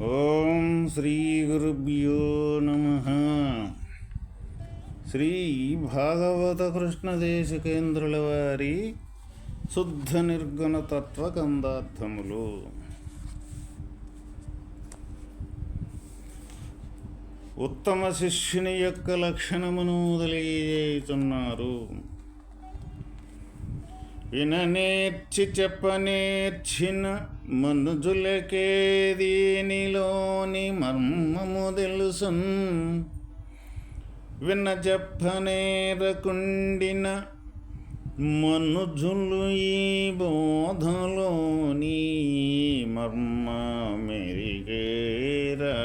ఓం శ్రీ గురుభ్యో నమ. శ్రీ భాగవత కృష్ణ కృష్ణదేశికేంద్రుల వారి శుద్ధ నిర్గుణ తత్వ కందార్థములు ఉత్తమ శిష్యుని యొక్క లక్షణమును తెలియజేయుచున్నారు విననేర్చి చెప్పనేర్చిన మనుజులకే దీనిలోని మర్మము తెలుసున్. విన చెప్పనేరకుండిన మనుజులు ఈ బోధలోని మర్మ మెరిగేరా.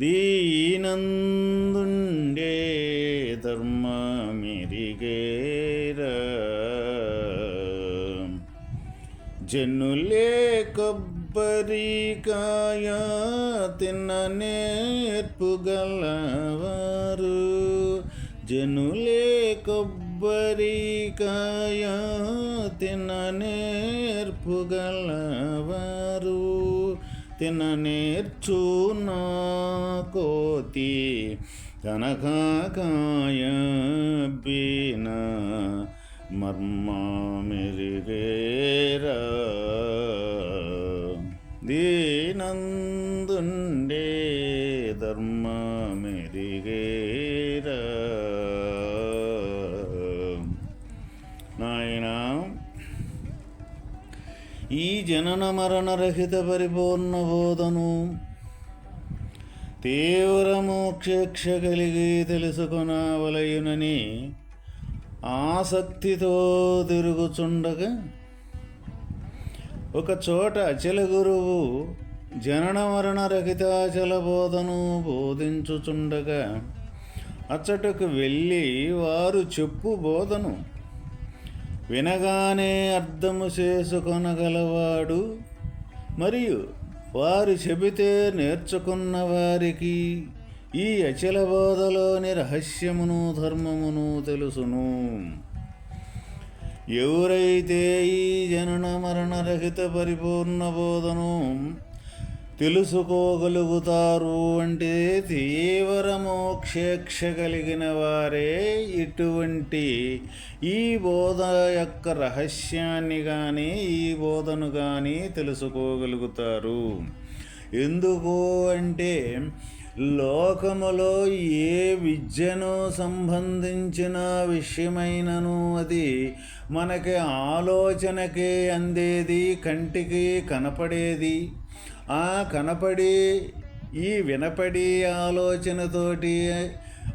దీనందుండే ధర్మ మెరిగే జనులే కొబ్బరికాయ తిన్న నేర్పుగలవారు జనులే కొబ్బరికాయ తిన్న నేర్పుగలవారు తిన నేర్చునా కోతి కనకాయ బీనా. మర్మా మెరుగేరా ఈ జనన మరణరహిత పరిపూర్ణ బోధను తీవ్ర మోక్షక్ష కలిగి తెలుసుకొనవలయునని ఆసక్తితో తిరుగుచుండగా ఒక చోట అచల గురువు జనన మరణ రహితాచల బోధను బోధించుచుండగా అచ్చటకు వెళ్ళి వారు చెప్పు బోధను వినగానే అర్థము చేసుకొనగలవాడు. మరియు వారు చెబితే నేర్చుకున్న వారికి ఈ అచల బోధలోని రహస్యమును ధర్మమును తెలుసును. ఎవరైతే ఈ జనన మరణరహిత పరిపూర్ణ బోధను తెలుసుకోగలుగుతారు అంటే తీవ్ర మోక్షేక్ష కలిగిన వారే ఇటువంటి ఈ బోధ యొక్క రహస్యాన్ని కానీ ఈ బోధను కానీ తెలుసుకోగలుగుతారు. ఎందుకు అంటే లోకములో ఏ విద్యను సంబంధించిన విషయమైనను అది మనకి ఆలోచనకి అందేది కంటికి కనపడేది. ఆ కనపడి ఈ వినపడి ఆలోచనతోటి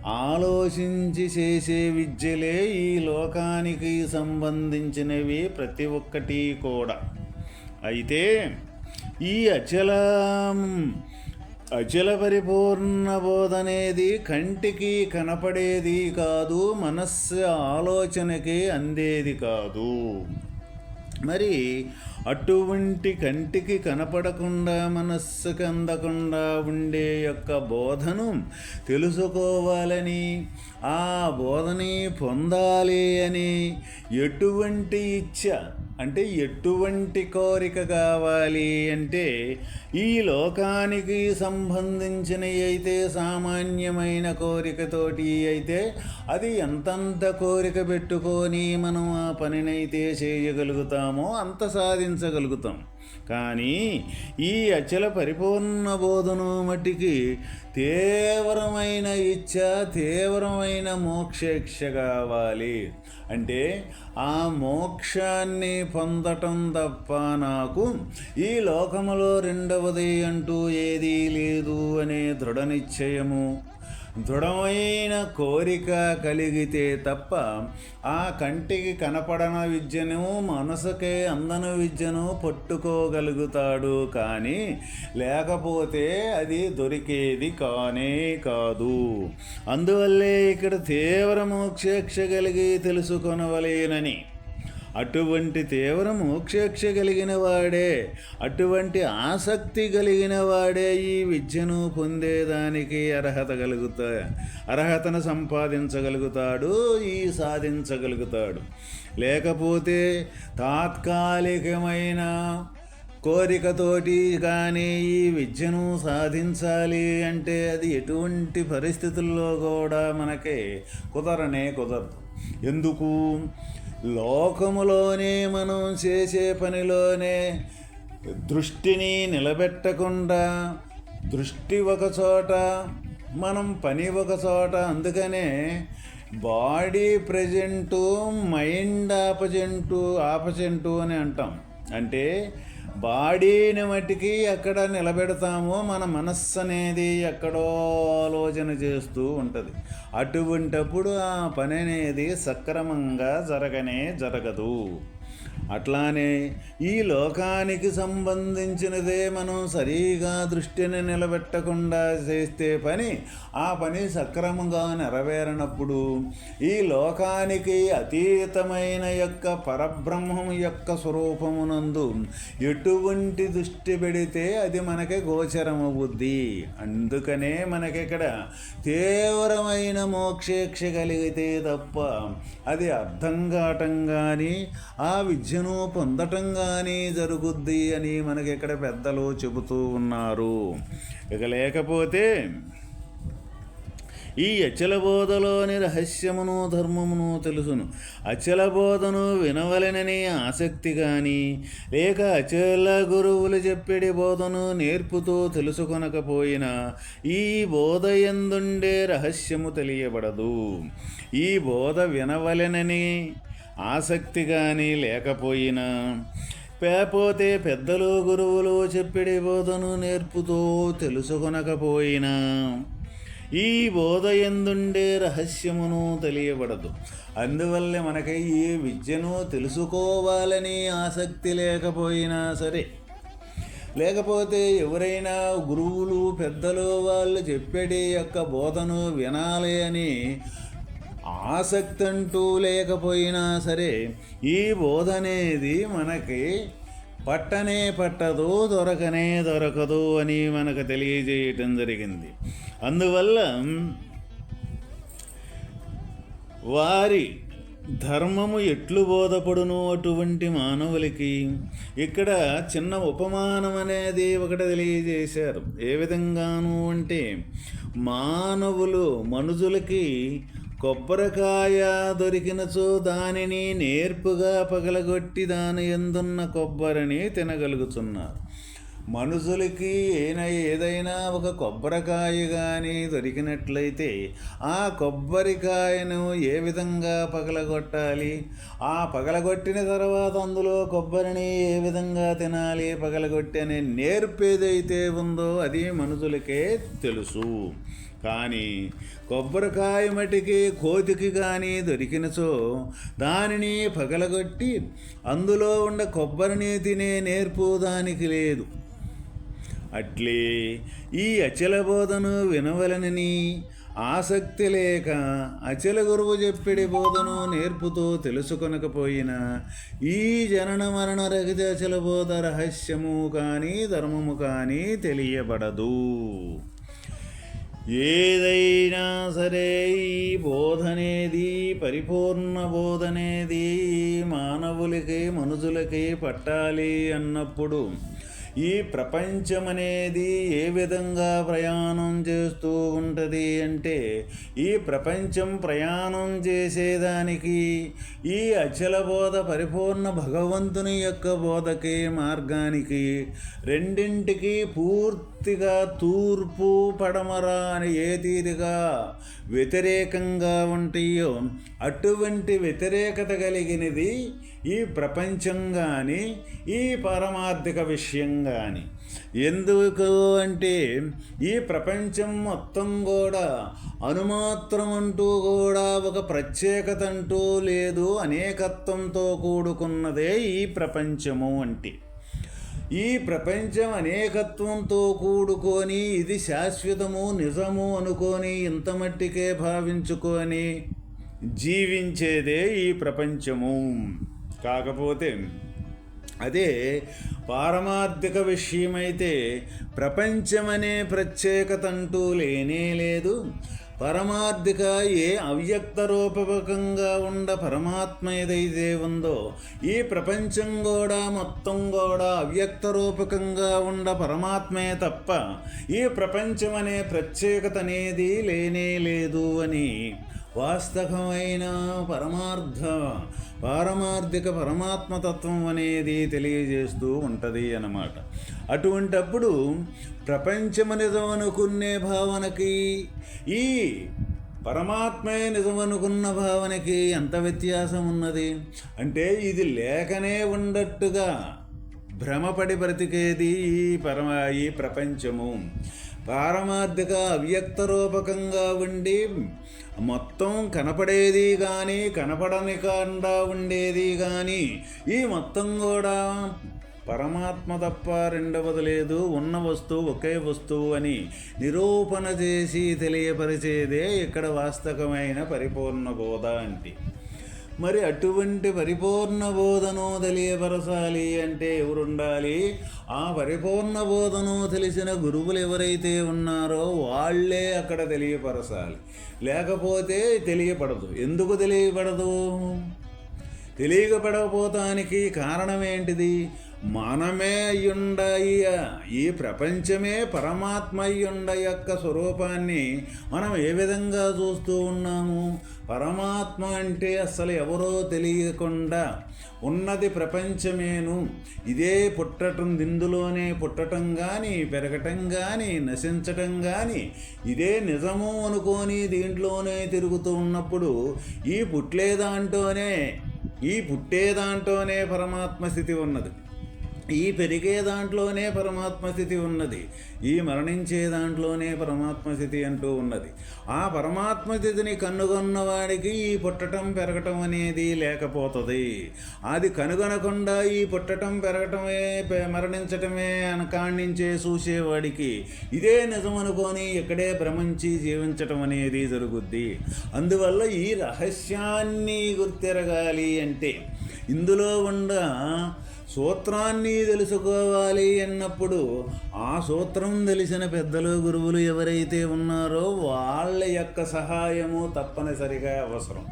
ఆలోచించి చేసే విద్యలే ఈ లోకానికి సంబంధించినవి ప్రతి ఒక్కటి కూడా. అయితే ఈ అచల అచల పరిపూర్ణ బోధనేది కంటికి కనపడేది కాదు మనస్సు ఆలోచనకి అందేది కాదు. మరి అటువంటి కంటికి కనపడకుండా మనస్సుకు అందకుండా ఉండే యొక్క బోధను తెలుసుకోవాలని ఆ బోధని పొందాలి అని ఎటువంటి ఇచ్చ అంటే ఎటువంటి కోరిక కావాలి అంటే ఈ లోకానికి సంబంధించిన అయితే సామాన్యమైన కోరికతోటి అయితే అది ఎంతంత కోరిక పెట్టుకొని మనం ఆ పనినైతే చేయగలుగుతామో అంత సాధించగలుగుతాం. కానీ ఈ అచల పరిపూర్ణ బోధను మట్టికి తీవ్రమైన ఇచ్చ తీవ్రమైన మోక్షేక్ష కావాలి. అంటే ఆ మోక్షాన్ని పొందటం తప్ప నాకు ఈ లోకములో రెండవది అంటూ ఏదీ లేదు అనే దృఢ నిశ్చయము. దృఢమైన కోరిక కలిగితే తప్ప ఆ కంటికి కనపడన విద్యను మనసుకే అందన విద్యను పట్టుకోగలుగుతాడు. కానీ లేకపోతే అది దొరికేది కానే కాదు. అందువల్లే ఇక్కడ తీవ్ర మోక్షేక్ష కలిగి తెలుసుకొనవలేనని అటువంటి తీవ్ర మోక్షేక్ష కలిగిన వాడే అటువంటి ఆసక్తి కలిగిన వాడే ఈ విద్యను పొందేదానికి అర్హత కలుగుతా అర్హతను సంపాదించగలుగుతాడు ఈ సాధించగలుగుతాడు. లేకపోతే తాత్కాలికమైన కోరికతోటి కానీ ఈ విద్యను సాధించాలి అంటే అది ఎటువంటి పరిస్థితుల్లో కూడా మనకి కుదరనే కుదరదు. ఎందుకు? లోకములోనే మనం చేసే పనిలోనే దృష్టిని నిలబెట్టకుండా దృష్టి ఒక చోట మనం పని ఒక చోట. అందుకనే body present mind absent absent అని అంటాం. అంటే బాడీని మట్టికి ఎక్కడ నిలబెడతామో మన మనస్సు అనేది ఎక్కడో ఆలోచన చేస్తూ ఉంటుంది. అటువంటప్పుడు ఆ పని అనేది సక్రమంగా జరగనే జరగదు. అట్లానే ఈ లోకానికి సంబంధించినదే మనం సరిగా దృష్టిని నిలబెట్టకుండా చేస్తే పని ఆ పని సక్రమంగా నెరవేరనప్పుడు ఈ లోకానికి అతీతమైన యొక్క పరబ్రహ్మం యొక్క స్వరూపమునందు ఎటువంటి దృష్టి పెడితే అది మనకి గోచరమవుద్ది అందుకనే మనకిక్కడ తీవ్రమైన మోక్షేక్ష కలిగితే తప్ప అది అర్థం కావటం కానీ ఆ విద్య విద్యను పొందటం కానీ జరుగుద్ది అని మనకి ఇక్కడ పెద్దలు చెబుతూ ఉన్నారు. ఇక లేకపోతే ఈ అచల బోధలోని రహస్యమును ధర్మమును తెలుసును. అచల బోధను వినవలెనని ఆసక్తి కానీ లేక అచల గురువులు చెప్పిడి బోధను నేర్పుతూ తెలుసుకొనకపోయినా ఈ బోధ ఎందుండే రహస్యము తెలియబడదు. ఈ బోధ వినవలెనని ఆసక్తి కానీ లేకపోయినా పేపోతే పెద్దలు గురువులు చెప్పిడి బోధను నేర్పుతూ తెలుసుకొనకపోయినా ఈ బోధ ఎందుండే రహస్యమును తెలియబడదు. అందువల్లే మనకి ఈ విద్యను తెలుసుకోవాలని ఆసక్తి లేకపోయినా సరే. లేకపోతే ఎవరైనా గురువులు పెద్దలు వాళ్ళు చెప్పేటి యొక్క బోధను వినాలి అని ఆసక్తి అంటూ లేకపోయినా సరే ఈ బోధ అనేది మనకి పట్టనే పట్టదు దొరకనే దొరకదు అని మనకు తెలియజేయటం జరిగింది. అందువల్ల వారి ధర్మము ఎట్లు బోధపడును అటువంటి మానవులకి ఇక్కడ చిన్న ఉపమానం అనేది ఒకటి తెలియజేశారు. ఏ విధంగాను అంటే మానవులు మనుషులకి కొబ్బరికాయ దొరికినచో దానిని నేర్పుగా పగలగొట్టి దాని ఎందున్న కొబ్బరిని తినగలుగుతున్నారు. మనుషులకి ఏనా ఏదైనా ఒక కొబ్బరికాయ కానీ దొరికినట్లయితే ఆ కొబ్బరికాయను ఏ విధంగా పగలగొట్టాలి? ఆ పగలగొట్టిన తర్వాత అందులో కొబ్బరిని ఏ విధంగా తినాలి? పగలగొట్టి అనే నేర్పేదైతే ఉందో అది మనుషులకే తెలుసు. కానీ కొబ్బరికాయ మటికి కోతికి కానీ దొరికినచో దానిని పగలగొట్టి అందులో ఉన్న కొబ్బరిని తినే నేర్పు దానికి లేదు. అట్లే ఈ అచల బోధను వినవలనని ఆసక్తి లేక అచల గురువు చెప్పిడి బోధను నేర్పుతూ తెలుసుకొనకపోయినా ఈ జనన మరణ రహిత అచల బోధ రహస్యము కానీ ధర్మము కానీ తెలియబడదు. ఏదైనా సరే ఈ బోధనేది పరిపూర్ణ బోధనేది మానవులకి మనుషులకి పట్టాలి అన్నప్పుడు ఈ ప్రపంచం అనేది ఏ విధంగా ప్రయాణం చేస్తూ ఉంటుంది అంటే ఈ ప్రపంచం ప్రయాణం చేసేదానికి ఈ అచల బోధ పరిపూర్ణ భగవంతుని యొక్క బోధకి మార్గానికి రెండింటికి పూర్తిగా తూర్పు పడమర అని ఏ తీరుగా వ్యతిరేకంగా ఉంటాయో అటువంటి వ్యతిరేకత కలిగినది ఈ ప్రపంచం కానీ ఈ పరమార్థిక విషయం కానీ ఎందుకు అంటే ఈ ప్రపంచం మొత్తం కూడా అనుమాత్రం అంటూ కూడా ఒక ప్రత్యేకత అంటూ లేదు అనేకత్వంతో కూడుకున్నదే ఈ ప్రపంచము అంటే. ఈ ప్రపంచం అనేకత్వంతో కూడుకొని ఇది శాశ్వతము నిజము అనుకొని ఇంత మట్టికే భావించుకొని జీవించేదే ఈ ప్రపంచము. కాకపోతే అదే పారమార్థిక విషయమైతే ప్రపంచమనే ప్రత్యేకత అంటూ లేనే లేదు. పరమార్థిక ఏ అవ్యక్త రూపకంగా ఉండ పరమాత్మ ఏదైతే ఉందో ఈ ప్రపంచం కూడా మొత్తం కూడా అవ్యక్త రూపకంగా ఉండ పరమాత్మే తప్ప ఈ ప్రపంచం అనే ప్రత్యేకత అనేది లేనే లేదు అని వాస్తవమైన పరమార్థ పారమార్థిక పరమాత్మతత్వం అనేది తెలియజేస్తూ ఉంటుంది అన్నమాట. అటువంటప్పుడు ప్రపంచము నిజమనుకునే భావనకి ఈ పరమాత్మే నిజమనుకున్న భావనకి ఎంత వ్యత్యాసం ఉన్నది? అంటే ఇది లేకనే ఉండట్టుగా భ్రమపడి బ్రతికేది ఈ పరమ ఈ ప్రపంచము. పారమార్థిక అవ్యక్త రూపకంగా ఉండి మొత్తం కనపడేది కానీ కనపడని కాకుండా ఉండేది కానీ ఈ మొత్తం కూడా పరమాత్మ తప్ప రెండవది లేదు. ఉన్న వస్తువు ఒకే వస్తువు అని నిరూపణ చేసి తెలియపరిచేదే ఇక్కడ వాస్తవమైన పరిపూర్ణ బోధ అంటే. మరి అటువంటి పరిపూర్ణ బోధను తెలియపరచాలి అంటే ఎవరుండాలి? ఆ పరిపూర్ణ బోధను తెలిసిన గురువులు ఎవరైతే ఉన్నారో వాళ్ళే అక్కడ తెలియపరచాలి. లేకపోతే తెలియపడదు. ఎందుకు తెలియపడదు? తెలియపడకపోతానికి కారణం ఏంటిది? మనమే అయ్యుండయ్య ఈ ప్రపంచమే పరమాత్మ అయ్యుండ యొక్క స్వరూపాన్ని మనం ఏ విధంగా చూస్తూ ఉన్నాము? పరమాత్మ అంటే అసలు ఎవరో తెలియకుండా ఉన్నది ప్రపంచమేను. ఇదే పుట్టటం దిందులోనే పుట్టటం కానీ పెరగటం కానీ నశించటం కానీ ఇదే నిజము అనుకొని దీంట్లోనే తిరుగుతూ ఉన్నప్పుడు ఈ పుట్లేదాంటోనే ఈ పుట్టే దాంట్లోనే పరమాత్మ స్థితి ఉన్నది. ఈ పెరిగే దాంట్లోనే పరమాత్మ స్థితి ఉన్నది. ఈ మరణించే దాంట్లోనే పరమాత్మ స్థితి అంటూ ఉన్నది. ఆ పరమాత్మ స్థితిని కనుగొన్నవాడికి ఈ పుట్టటం పెరగటం అనేది లేకపోతుంది. అది కనుగొనకుండా ఈ పుట్టటం పెరగటమే మరణించటమే అనకాణించే చూసేవాడికి ఇదే నిజమనుకొని ఇక్కడే భ్రమించి జీవించటం అనేది జరుగుద్ది. అందువల్ల ఈ రహస్యాన్ని గుర్తిరగాలి అంటే ఇందులో ఉండ సూత్రాన్ని తెలుసుకోవాలి అన్నప్పుడు ఆ సూత్రం తెలిసిన పెద్దలు గురువులు ఎవరైతే ఉన్నారో వాళ్ళ యొక్క సహాయము తప్పనిసరిగా అవసరం.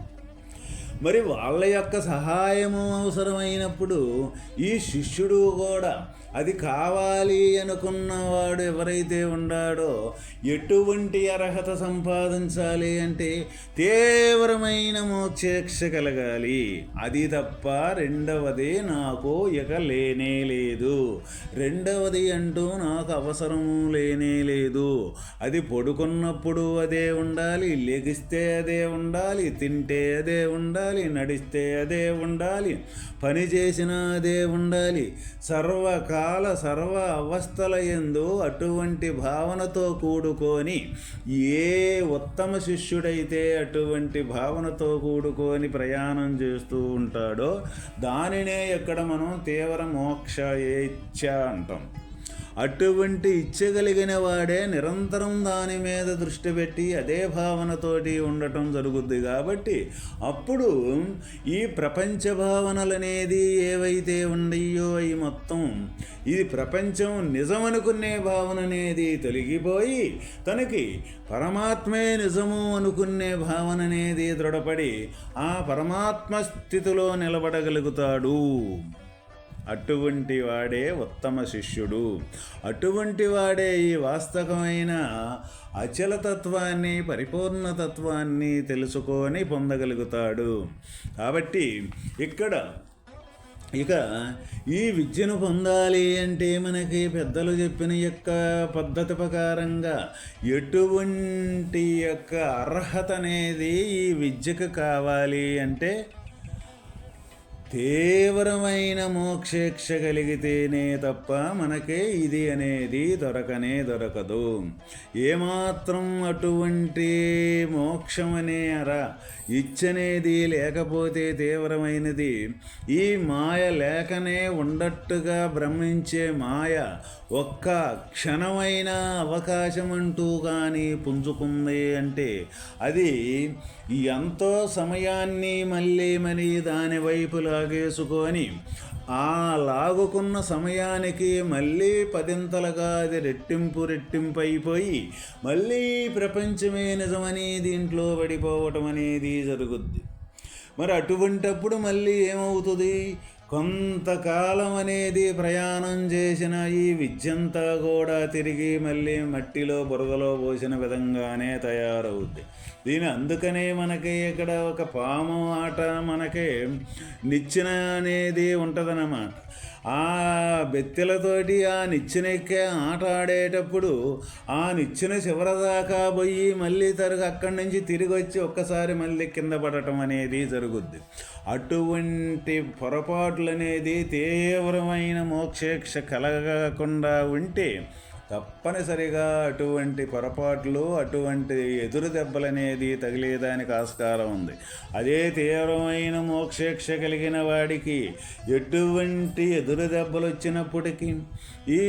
మరి వాళ్ళ యొక్క సహాయము అవసరమైనప్పుడు ఈ శిష్యుడు కూడా అది కావాలి అనుకున్నవాడు ఎవరైతే ఉన్నాడో ఎటువంటి అర్హత సంపాదించాలి అంటే తీవ్రమైన మోక్షేక్ష కలగాలి. అది తప్ప రెండవది నాకు ఇక లేనే లేదు. రెండవది అంటూ నాకు అవసరము లేనే లేదు. అది పడుకున్నప్పుడు అదే ఉండాలి లెగిస్తే అదే ఉండాలి తింటే అదే ఉండాలి నడిస్తే అదే ఉండాలి పని చేసినా అదే ఉండాలి సర్వకాల సర్వ అవస్థల ఎందు అటువంటి భావనతో కూడుకొని ఏ ఉత్తమ శిష్యుడైతే అటువంటి భావనతో కూడుకొని ప్రయాణం చేస్తూ ఉంటాడో దానినే ఎక్కడ మనం తీవ్ర మోక్ష ఇచ్చ అంటాం. అటువంటి ఇచ్చగలిగిన వాడే నిరంతరం దాని మీద దృష్టి పెట్టి అదే భావనతోటి ఉండటం జరుగుద్ది కాబట్టి అప్పుడు ఈ ప్రపంచ భావనలనేది ఏవైతే ఉన్నాయో అవి మొత్తం ఇది ప్రపంచం నిజమనుకునే భావన అనేది తొలగిపోయి తనకి పరమాత్మే నిజము అనుకునే భావన అనేది దృఢపడి ఆ పరమాత్మ స్థితిలో నిలబడగలుగుతాడు. అటువంటి వాడే ఉత్తమ శిష్యుడు. అటువంటి వాడే ఈ వాస్తవమైన అచలతత్వాన్ని పరిపూర్ణతత్వాన్ని తెలుసుకొని పొందగలుగుతాడు. కాబట్టి ఇక్కడ ఇక ఈ విద్యను పొందాలి అంటే మనకి పెద్దలు చెప్పిన యొక్క పద్ధతి ప్రకారంగా ఎటువంటి యొక్క అర్హత అనేది ఈ విద్యకు కావాలి అంటే తీవ్రమైన మోక్షేక్ష కలిగితేనే తప్ప మనకే ఇది అనేది దొరకనే దొరకదు. ఏమాత్రం అటువంటి మోక్షమనే అర ఇచ్చనేది లేకపోతే తీవ్రమైనది. ఈ మాయ లేకనే ఉండట్టుగా భ్రమించే మాయ ఒక్క క్షణమైన అవకాశం అంటూ కానీ పుంజుకుంది అంటే అది ఎంతో సమయాన్ని మళ్ళీ మరి దాని వైపులా లాగేసుకొని ఆ లాగుకున్న సమయానికి మళ్ళీ పదింతలుగా అది రెట్టింపు రెట్టింపు అయిపోయి మళ్ళీ ప్రపంచమే నిజమని దీంట్లో పడిపోవటం అనేది జరుగుద్ది. మరి అటువంటప్పుడు మళ్ళీ ఏమవుతుంది? కొంతకాలం అనేది ప్రయాణం చేసిన ఈ విద్యంతా కూడా తిరిగి మళ్ళీ మట్టిలో బురదలో పోసిన విధంగానే తయారవుద్ది. దీని అందుకనే మనకి ఇక్కడ ఒక పాము ఆట మనకి నిచ్చెన అనేది ఉంటుందన్నమాట. ఆ బెత్తెలతోటి ఆ నిచ్చెనెక్కే ఆట ఆడేటప్పుడు ఆ నిచ్చెన చివరదాకా పోయి మళ్ళీ తరుగు అక్కడి నుంచి తిరిగి వచ్చి ఒక్కసారి మళ్ళీ కింద పడటం అనేది జరుగుద్ది. అటువంటి పొరపాట్లు అనేది తీవ్రమైన మోక్షేక్ష కలగకుండా ఉంటే తప్పనిసరిగా అటువంటి పొరపాట్లు అటువంటి ఎదురు దెబ్బలనేది తగిలేదానికి ఆస్కారం ఉంది. అదే తీవ్రమైన మోక్షేక్ష కలిగిన వాడికి ఎటువంటి ఎదురు దెబ్బలు వచ్చినప్పటికీ ఈ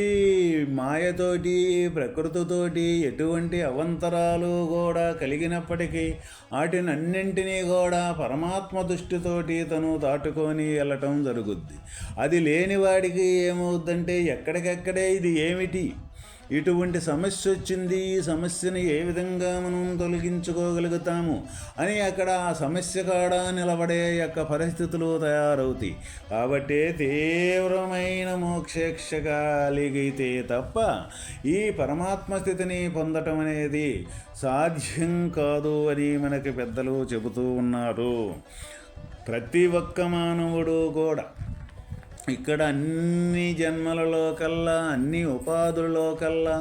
మాయతోటి ప్రకృతితోటి ఎటువంటి అవంతరాలు కూడా కలిగినప్పటికీ వాటిని అన్నింటినీ కూడా పరమాత్మ దృష్టితోటి తను దాటుకొని వెళ్ళటం జరుగుద్ది. అది లేని వాడికి ఏమవుద్దంటే ఎక్కడికెక్కడే ఇది ఏమిటి? ఇటువంటి సమస్య వచ్చింది ఈ సమస్యని ఏ విధంగా మనం తొలగించుకోగలుగుతాము అని అక్కడ ఆ సమస్య కాడ నిలబడే యొక్క పరిస్థితులు తయారవుతాయి. కాబట్టి తీవ్రమైన మోక్షేక్ష కలిగితే తప్ప ఈ పరమాత్మ స్థితిని పొందటం అనేది సాధ్యం కాదు అని మనకి పెద్దలు చెబుతూ ఉన్నారు. ప్రతి ఒక్క మానవుడు కూడా ఇక్కడ అన్ని జన్మలలో కల్లా అన్ని ఉపాధులలో కల్లా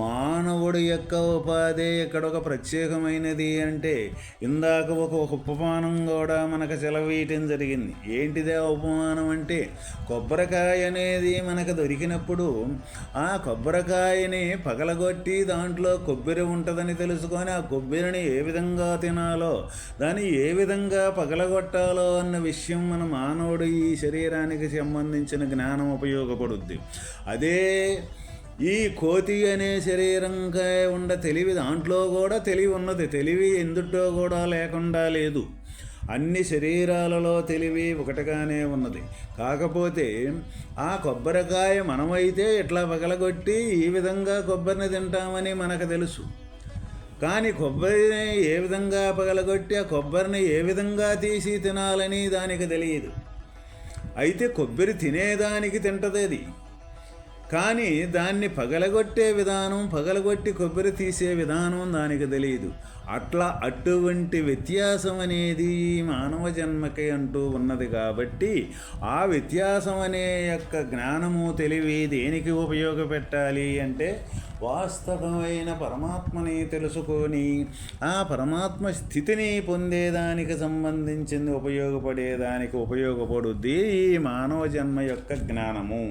మానవుడు యొక్క ఉపాధి ఇక్కడ ఒక ప్రత్యేకమైనది అంటే ఇందాక ఒక ఉపమానం కూడా మనకు సెలవీయటం జరిగింది. ఏంటిదే ఉపమానం అంటే కొబ్బరికాయ అనేది మనకు దొరికినప్పుడు ఆ కొబ్బరికాయని పగలగొట్టి దాంట్లో కొబ్బరి ఉంటుందని తెలుసుకొని ఆ కొబ్బరిని ఏ విధంగా తినాలో దాన్ని ఏ విధంగా పగలగొట్టాలో అన్న విషయం మన మానవుడు ఈ శరీరానికి సంబంధించిన జ్ఞానం ఉపయోగపడుద్ది. అదే ఈ కోతి అనే శరీరంగా ఉండ తెలివి దాంట్లో కూడా తెలివి ఉన్నది. తెలివి ఎందుటో కూడా లేకుండా లేదు. అన్ని శరీరాలలో తెలివి ఒకటిగానే ఉన్నది. కాకపోతే ఆ కొబ్బరికాయ మనమైతే ఇట్లా పగలగొట్టి ఈ విధంగా కొబ్బరిని తింటామని మనకు తెలుసు. కానీ కొబ్బరిని ఏ విధంగా పగలగొట్టి ఆ కొబ్బరిని ఏ విధంగా తీసి తినాలని దానికి తెలియదు. అయితే కొబ్బరి తినేదానికి తింటది అది కానీ దాన్ని పగలగొట్టే విధానం పగలగొట్టి కొబ్బరి తీసే విధానం దానికి తెలియదు అట్లా అటువంటి వ్యత్యాసం అనేది మానవ జన్మకి అంటూ ఉన్నది కాబట్టి ఆ వ్యత్యాసం అనే యొక్క జ్ఞానము తెలివి దేనికి ఉపయోగపెట్టాలి అంటే వాస్తవమైన పరమాత్మని తెలుసుకొని ఆ పరమాత్మ స్థితిని పొందేదానికి సంబంధించింది ఉపయోగపడేదానికి ఉపయోగపడుద్ది ఈ మానవ జన్మ యొక్క జ్ఞానము.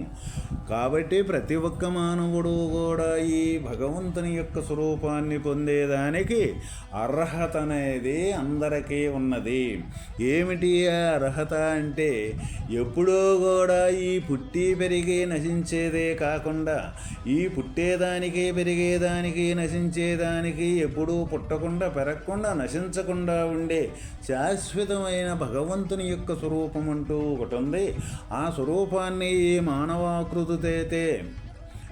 కాబట్టి ప్రతి ఒక్క మానవుడు కూడా ఈ భగవంతుని యొక్క స్వరూపాన్ని పొందేదానికి అర్హత అనేది అందరికీ ఉన్నది. ఏమిటి ఆ అర్హత అంటే ఎప్పుడూ కూడా ఈ పుట్టి పెరిగి నశించేదే కాకుండా ఈ పుట్టేదానికి దానికి పెరిగేదానికి నశించేదానికి ఎప్పుడూ పుట్టకుండా పెరగకుండా నశించకుండా ఉండే శాశ్వతమైన భగవంతుని యొక్క స్వరూపం అంటూ ఒకటి ఉంది. ఆ స్వరూపాన్ని ఈ మానవాకృతితే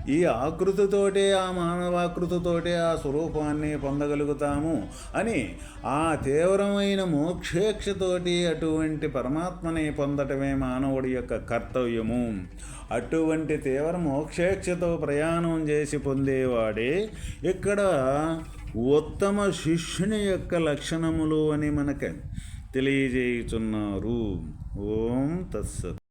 ఈ ఆకృతితోటే ఆ మానవాకృతితోటే ఆ స్వరూపాన్ని పొందగలుగుతాము అని ఆ తీవ్రమైన మోక్షేక్షతోటి అటువంటి పరమాత్మని పొందటమే మానవుడి యొక్క కర్తవ్యము. అటువంటి తీవ్ర మోక్షేక్షతో ప్రయాణం చేసి పొందేవాడే ఇక్కడ ఉత్తమ శిష్యుని యొక్క లక్షణములు అని మనకు తెలియజేయుచున్నారు. ఓం తత్సత్.